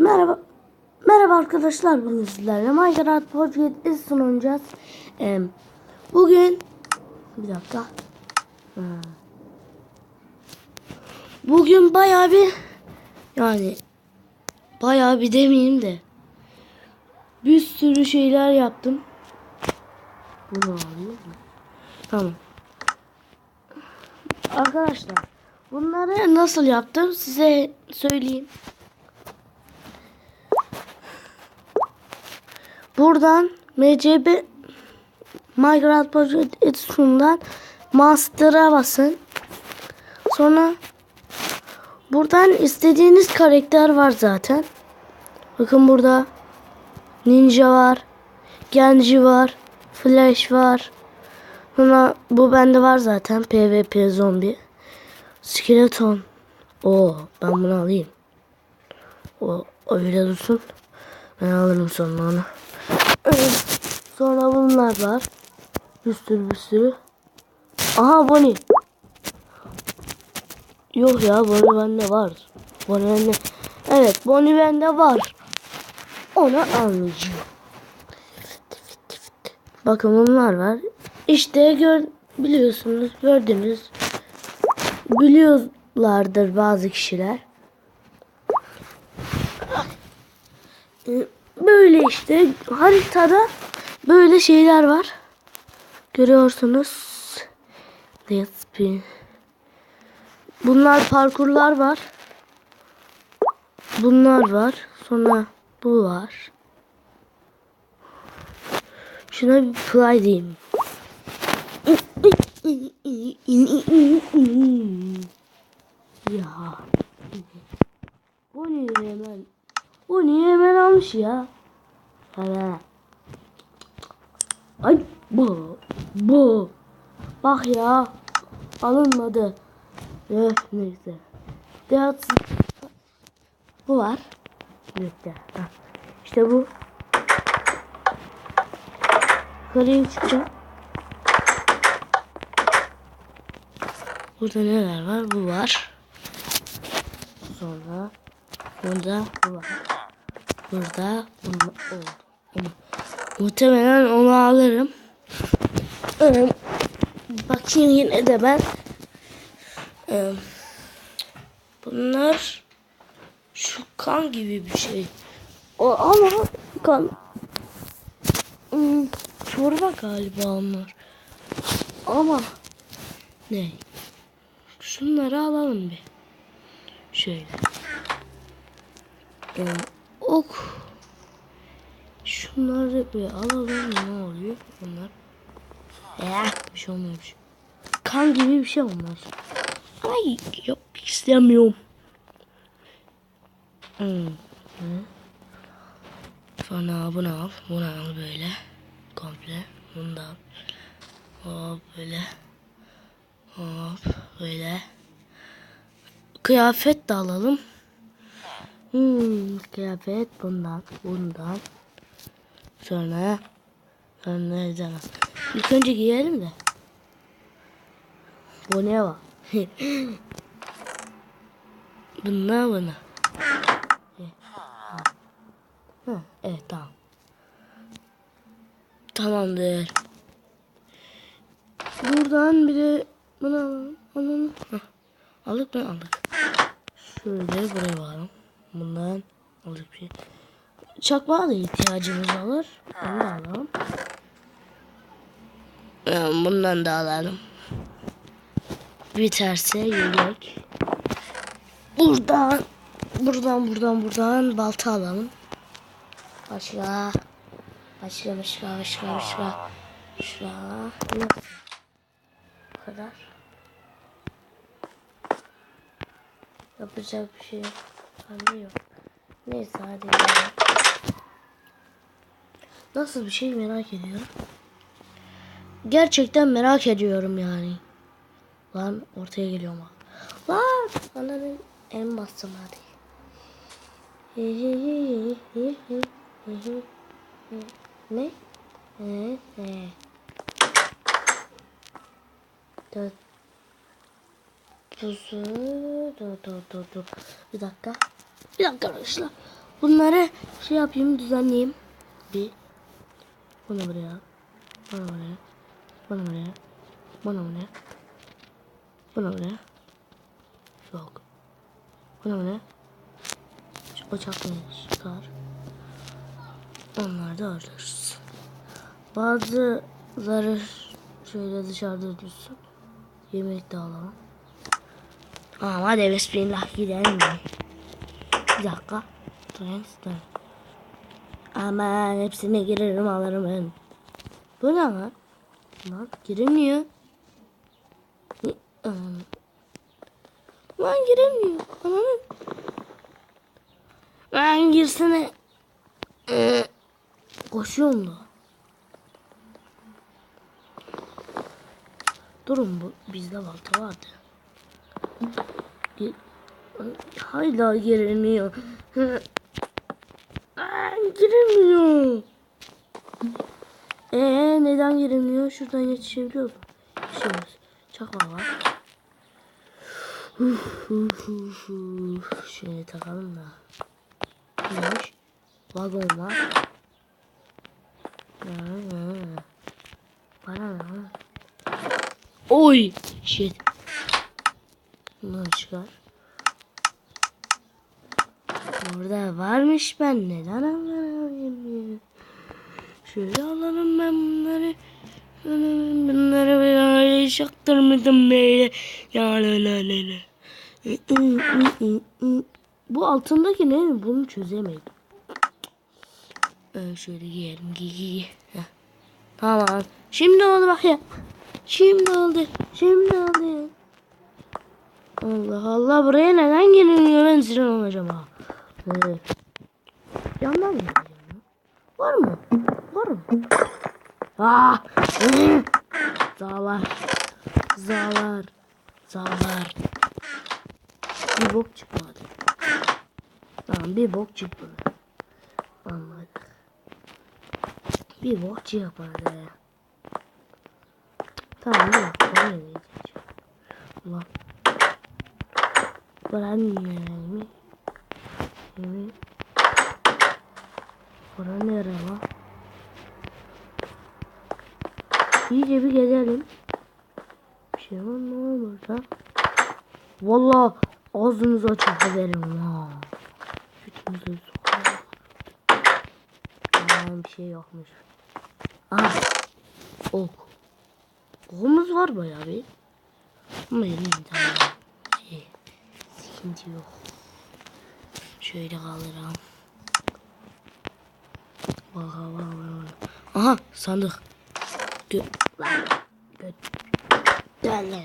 Merhaba. Merhaba arkadaşlar bugün sizlerle Minecraft Edition oynayacağız. Ee, bugün bir dakika. Bugün bayağı bir yani bayağı bir demeyeyim de bir sürü şeyler yaptım. Bunu alayım? Tamam. Arkadaşlar bunları nasıl yaptım size söyleyeyim. Buradan MCB Minecraft Project Edition'dan Master'a basın. Sonra buradan istediğiniz karakter var zaten. Bakın burada Ninja var. Genji var. Flash var. Sonra bu bende var zaten. PvP zombi. Skeleton. Oo ben bunu alayım. O öyle dursun. Ben alırım sonra onu. Sonra bunlar var. Bir sürü bir sürü. Aha Bonnie. Yok ya Bonnie bende var. Bonnie bende. Evet Bonnie bende var. Onu almayacağım. Bakın bunlar var. İşte gör, biliyorsunuz gördünüz. Biliyorlardır bazı kişiler. Böyle işte haritada böyle şeyler var. Görüyorsunuz. Bunlar parkurlar var. Bunlar var. Sonra bu var. Şuna bir play diyeyim. Ya. Bu ne hemen? Bu almış ya? Hele. Ay bu. Bu. Bak ya. Alınmadı. Eh neyse. Dört. Bu var. Neyse. İşte bu. Yukarıya çıkacağım. Burada neler var? Bu var. Sonra burada bu var. Burada bunu oldu. Onu. Muhtemelen onu alırım. Ee, bakayım yine de ben. Ee, bunlar şu kan gibi bir şey. O ama kan. Hmm, çorba galiba onlar. Ama ne? Şunları alalım bir. Şöyle. Ee, ok. Şunları bir alalım ne oluyor onlar? Eh bir şey olmuyormuş. Kan gibi bir şey onlar. Ay yok istemiyorum. Hmm. Hı. Sonra bunu al. Bunu al böyle. Komple. Bunu da al. Hop böyle. Hop böyle. Kıyafet de alalım. Hmm, kıyafet bundan, bundan. Sonra sonra nereden? İlk önce giyelim de. Bu ne var? Bunlar buna. Ha, evet tamam. Tamamdır. Buradan bir de bunu alalım. alalım. Hah. Aldık mı? Aldık. Şöyle buraya varalım. Bundan aldık bir şey. Çakmağa da ihtiyacımız olur. Onu da alalım. Ee, Bundan da alalım. Biterse yelek. Buradan, buradan, buradan, buradan balta alalım. Başka, başka, başka, başka, başka. Nasıl? Bu kadar. Yapacak bir şey yok. Bende yok. Neyse hadi. Nasıl bir şey merak ediyorum. Gerçekten merak ediyorum yani. Lan ortaya geliyorum ha. Lan ananın en bastım hadi. Ne? Ne? Ne? Tuzu. Dur dur dur dur. Bir dakika. Bir dakika arkadaşlar. bunları şey yapayım düzenleyeyim. Bir. Bunu buraya. Bunu buraya. Bunu buraya. Bunu buraya. Bunu buraya. Yok. Bunu buraya. Şu bıçakları çıkar. Onları da alırız. Bazıları şöyle dışarıda dursun. Yemek de alalım. Tamam hadi bismillah gidelim. Bir dakika. Transfer. Aman hepsine girerim alırım ben. Bu ne lan? Lan giremiyor. Lan giremiyor. Ananı. Lan girsene. Ee, Koşuyorum da. Durun bu bizde balta vardı. Hala giremiyor. Aa, giremiyor. Ee neden giremiyor? Şuradan yetişebiliyor mu? Yetişemiyoruz. Çakma var. Şöyle takalım da. Neymiş? Vagon var. Bana ne? Oy! Shit. Bunları çıkar. Burada varmış ben neden anlamıyorum ya. Şöyle alalım ben bunları. Bunları böyle çaktırmadım böyle. Ya la la la la. Bu altındaki ne? Bunu çözemedim. Ee, şöyle giyelim. Giy. Tamam. Şimdi oldu bak ya. Şimdi oldu. Şimdi oldu. Allah Allah buraya neden geliniyor ben sinir olacağım ha. Evet. Yandan mı? Var mı? Var mı? Ah! Hı! Zağlar. Zağlar. Zağlar. Bir bok çıkmadı. Tamam bir bok çıkmadı. Anladık. Bir bok çıkmadı. Tamam yok. Oraya gideceğim. Ulan. Buran mi? Mi? Bura nere lan? İyice bir gezelim. Bir şey var mı burada? Valla ağzınızı açıp haberim ha. Bütünüzü sokarım. Aa, bir şey yokmuş. Ah. Ok. Okumuz var bayağı bir. Ama elimde şey, sıkıntı yok. Şöyle kaldıralım. Bak bak bak. Aha sandık. Gö lan. Gö Gel lan.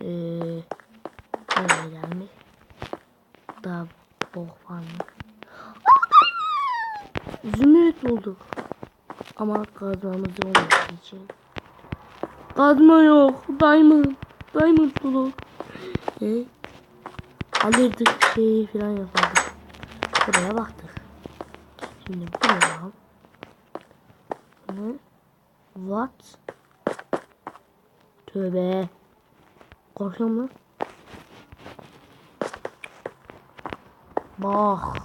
Ee, nereye gelmiş? Daha bok var mı? Zümrüt bulduk. Ama kazmamız olmadığı için. Kazma yok. Diamond. Diamond bulduk. E? Alırdık şeyi falan yapardık. Buraya baktık. Şimdi buraya. Ne? What? Tövbe. Korkuyorum lan. Bak.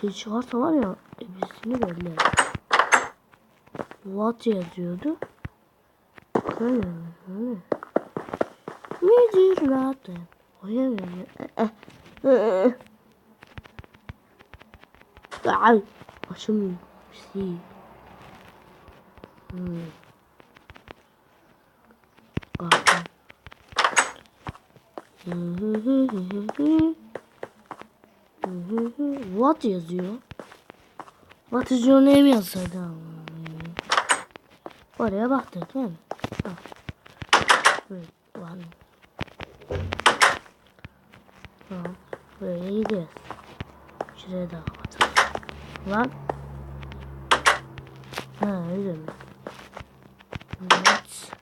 Şey çıkarsa var ya. Hepsini belli. What yazıyordu? Böyle mi? Nedir zaten? Oyamıyorum. Ay. Başım şey. Hmm. Kalktım. What yazıyor? What is your name yazsaydı. Oraya baktık değil mi? Ha. Böyle var. Tamam. Böyle gidiyoruz. Şuraya da kapatalım. Lan. Ha öyle mi? What?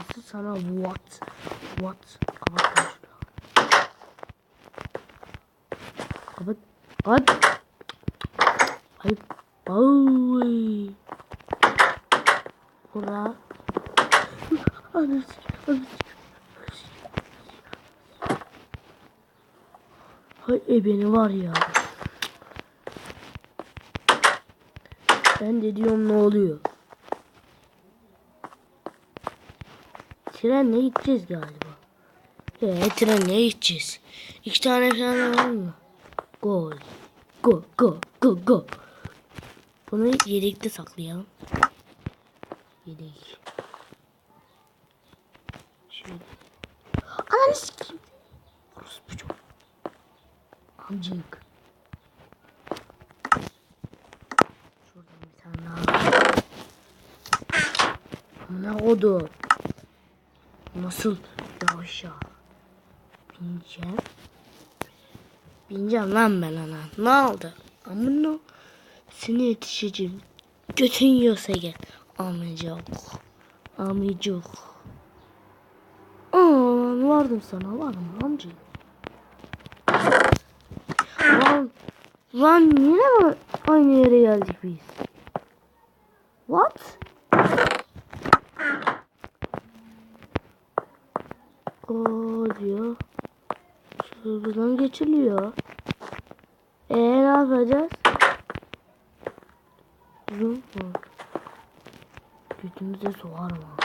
Nasıl sana what? What? Kapat lan şunu. Kapat. Kapat. Ayıp. Ay. Bura. Anasını. Anasını. Hay e beni var ya. Ben de diyorum ne oluyor? Trenle gideceğiz galiba. Ee, trenle gideceğiz. İki tane falan var mı? Gol. Go go go go. Bunu yedekte saklayalım. Yedek. Şöyle. Ananı sikeyim. Amcık. Şuradan bir tane daha. Ne oldu? Nasıl yavaş ya? Bineceğim. Bineceğim lan ben ana. Ne oldu? Amına seni yetişeceğim. Götün yiyorsa gel. Amcık. Amcık. Aa, vardım sana varım amcık. Lan, lan yine mi aynı yere geldik biz? What? O diyor. Şuradan geçiliyor. Ee ne yapacağız? Zoom mu? Götümüze soğar mı?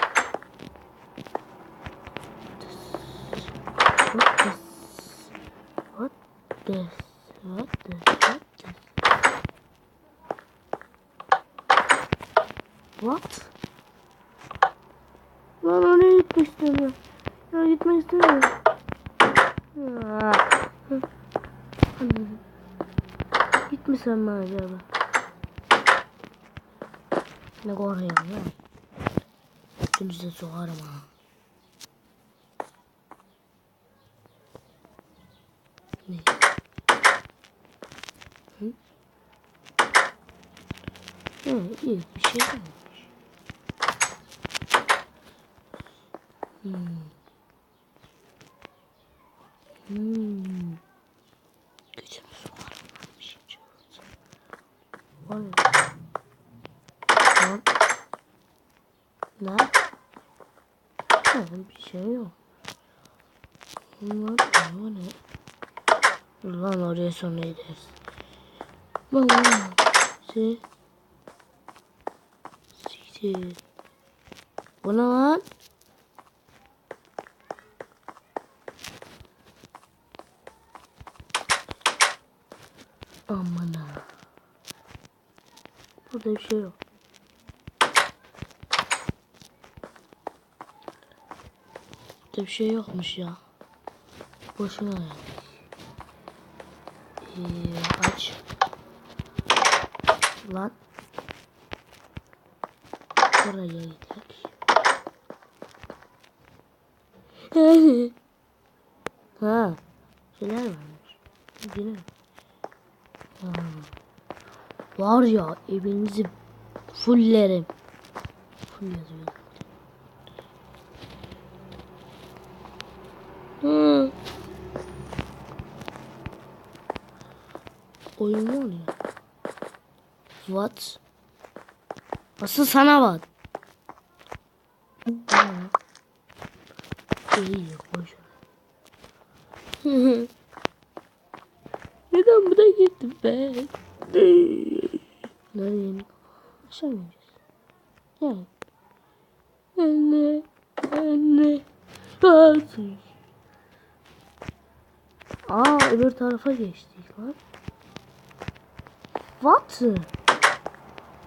What this? What this? What this? What? Lan oraya gitmek istemiyorum. Ya gitmek istemiyorum. Gitmesem mi acaba? Ne korkuyorum ya. Üstünüze soğarım ha. Ne? Hı? Hı, iyi bir şey olmuş. Hmm. Hmm. Gücümüz var. Bir şey çıkıyor. Var ya. Lan. Ne? Ha, bir şey yok. Bunlar ne? ne? Lan oraya sonra gideriz. Bak lan. Şey. Siktir. Bu ne lan? Aman ha. Burada bir şey yok. Burada bir şey yokmuş ya. Boşuna yani. Ee, aç. Lan. Buraya gidelim. ha. Şeyler varmış. Gidelim. Var ya evinizi fullerim. Full yazıyor. Hı. Oyun var ya. What? Asıl sana. Ha. İyi boş ver. Neden buna gittim ben? Aşağı mı ineceğiz? Yani. Anne. Anne. Nasıl? Aa öbür tarafa geçtik lan. What?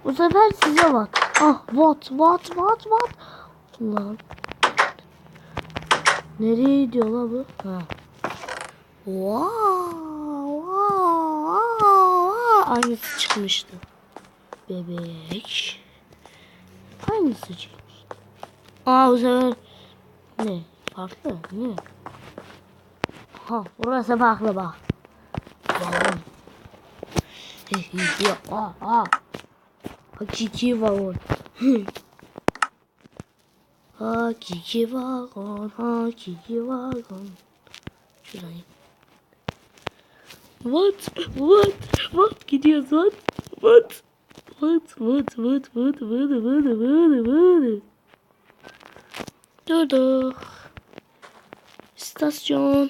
Bu sefer size bak. Ah what what what what. Lan. Nereye gidiyor la bu? Ha. Wow. Aynısı çıkmıştı. Bebek. Aynısı çıkmıştı. Aa bu sefer ne? Farklı. Ne? Ha burası farklı bak. Yok. Aa, aa. Hakiki vagon. hakiki vagon. Hakiki vagon. Şuradan. What? What? What? Gidiyoruz. What? What? What? What? What? What? What? What? What? What? Durduk. İstasyon.